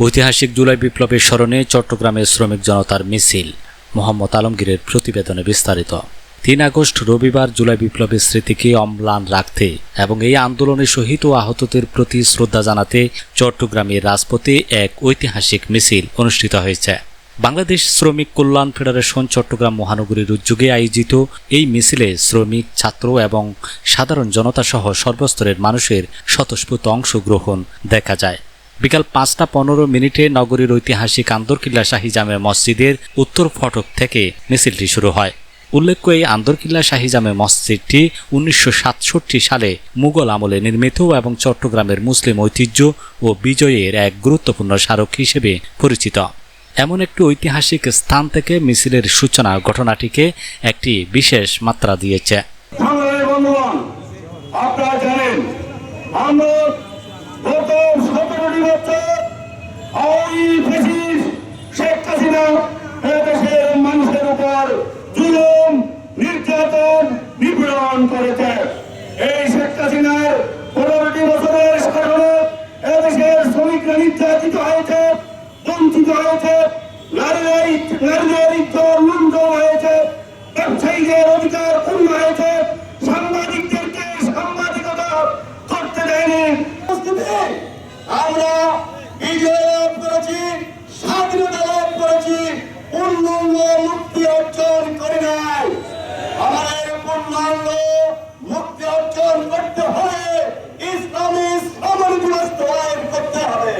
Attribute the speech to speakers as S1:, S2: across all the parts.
S1: ঐতিহাসিক জুলাই বিপ্লবের স্মরণে চট্টগ্রামের শ্রমিক জনতার মিছিল, মোহাম্মদ আলমগীরের প্রতিবেদনে বিস্তারিত। তিন আগস্ট রবিবার জুলাই বিপ্লবের স্মৃতিকে অম্লান রাখতে এবং এই আন্দোলনে শহীদ ও আহতদের প্রতি শ্রদ্ধা জানাতে চট্টগ্রামের রাজপথে এক ঐতিহাসিক মিছিল অনুষ্ঠিত হয়েছে। বাংলাদেশ শ্রমিক কল্যাণ ফেডারেশন চট্টগ্রাম মহানগরীর উদ্যোগে আয়োজিত এই মিছিলে শ্রমিক, ছাত্র এবং সাধারণ জনতা সহ সর্বস্তরের মানুষের স্বতঃস্ফূর্ত অংশগ্রহণ দেখা যায়। বিকাল পাঁচটা পনেরো মিনিটে নগরীর ঐতিহাসিক আন্দরকিল্লা শাহী জামে মসজিদের উত্তর ফটক থেকে মিছিলটি শুরু হয়। উল্লেখ্য, এই আন্দরকিল্লা শাহী জামে মসজিদটি উনিশশো সাতষট্টি সালে মুঘল আমলে নির্মিত এবং চট্টগ্রামের মুসলিম ঐতিহ্য ও বিজয়ের এক গুরুত্বপূর্ণ স্মারক হিসেবে পরিচিত। এমন একটি ঐতিহাসিক স্থান থেকে মিছিলের সূচনা ঘটনাটিকে একটি বিশেষ মাত্রা দিয়েছে।
S2: নির্যাতন, নিপীড়ন করেছে। এই শেখ হাসিনার হয়েছে নারীদের নারীদের ইজ্জত লুণ্ঠন হয়েছে, ব্যবসায়ীদের অধিকার ক্ষুণ্ণ হয়েছে, সাংবাদিকদেরকে সাংবাদিকতা করতে দেয়নি। আমরা বিজয় লাভ করেছি, স্বাধীনতা লাভ করেছি, পূর্ণাঙ্গ মুক্তি অর্জন করি নাই। আমাদের পূর্ণাঙ্গ মুক্তি অর্জন করতে হলে ইসলামী বাস্তবায়ন করতে হবে।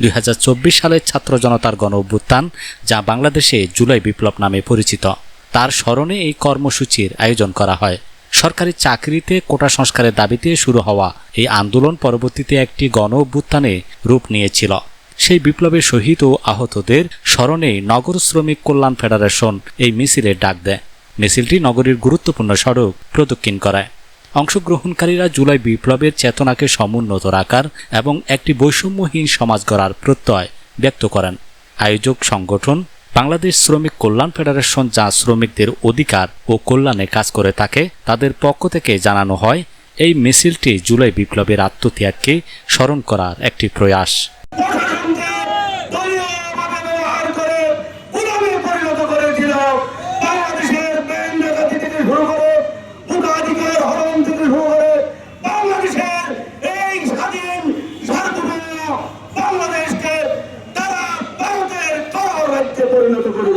S1: দুই হাজার চব্বিশ সালের ছাত্র জনতার গণ অভ্যুত্থান যা বাংলাদেশে জুলাই বিপ্লব নামে পরিচিত। তার স্মরণে এই কর্মসূচির আয়োজন করা হয়। সরকারি চাকরিতে কোটা সংস্কারের দাবিতে শুরু হওয়া এই আন্দোলন পরবর্তীতে একটি গণ অভ্যুত্থানে রূপ নিয়েছিল। সেই বিপ্লবের শহীদ ও আহতদের স্মরণে নগর শ্রমিক কল্যাণ ফেডারেশন এই মিছিলের ডাক দেয়। মিছিলটি নগরীর গুরুত্বপূর্ণ সড়ক প্রদক্ষিণ করায়। অংশগ্রহণকারীরা জুলাই বিপ্লবের চেতনাকে সমুন্নত রাখার এবং একটি বৈষম্যহীন সমাজ গড়ার প্রত্যয় ব্যক্ত করেন। আয়োজক সংগঠন বাংলাদেশ শ্রমিক কল্যাণ ফেডারেশন, যা শ্রমিকদের অধিকার ও কল্যাণে কাজ করে থাকে, তাদের পক্ষ থেকে জানানো হয়, এই মিছিলটি জুলাই বিপ্লবের আত্মত্যাগকে স্মরণ করার একটি প্রয়াস।
S2: রাজ্যে পরিণত করে